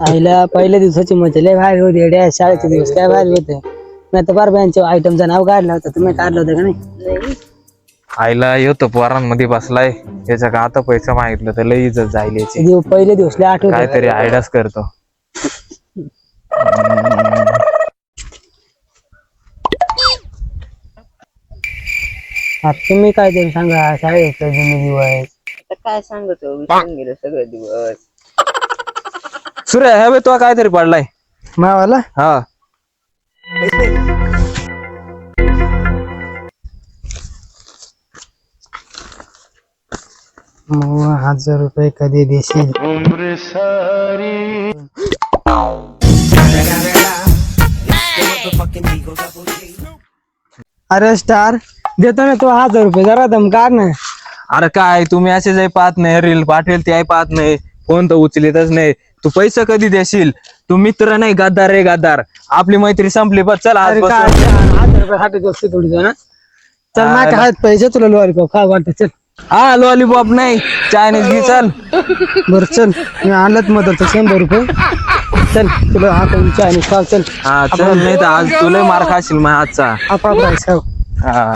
आईला पहिल्या दिवसाची मजा लय भारी होती येड्या शाळेचे दिवस काय भारी होते. मी आता बारब्यांच्या आयटमचं नाव काढलं होतं तुम्ही काढलं होतं का नाही? आईला येतो पोरांमध्ये बसलाय. त्याच्या का आता पैसे मागितलं तर लई इज्जत जाईल याची. पहिले दिवस लय आठवत. काहीतरी आयडियाच करतो. आता तुम्ही काय तरी सांगा शाळेचं जुने दिवस. आता काय सांगतो विसरून गेलो सगळं दिवस. सूर्य ह्या वेळ तो काहीतरी पडलाय. मावाला हा. मग हजार रुपये कधी देशील? अरे स्टार देतो ना तो हजार रुपये जरा दम काढ ना. अरे काय तुम्ही असे जाई पाहत नाही रील पाठवेल ते पाहत नाही फोन तर उचलीतच नाही. तू पैसे कधी देशील? तू मित्र नाही गद्दार रे गद्दार. आपली मैत्री संपली बस चल आज अरे काय हजार रुपये हातात असते थोडी ना चल माझ्या हात पैसे तुला लॉलीपॉप खा वाटत चल. हा लॉलीपॉप नाही चायनीज घे चल. बर चल. मी आणलंच मदत शंभर रुपये. चल तुला हात चायनीज खाव चल. हा चल नाही तर आज तुला मार खाशील माझ्या आजचा आपा प्राईस खाव हा.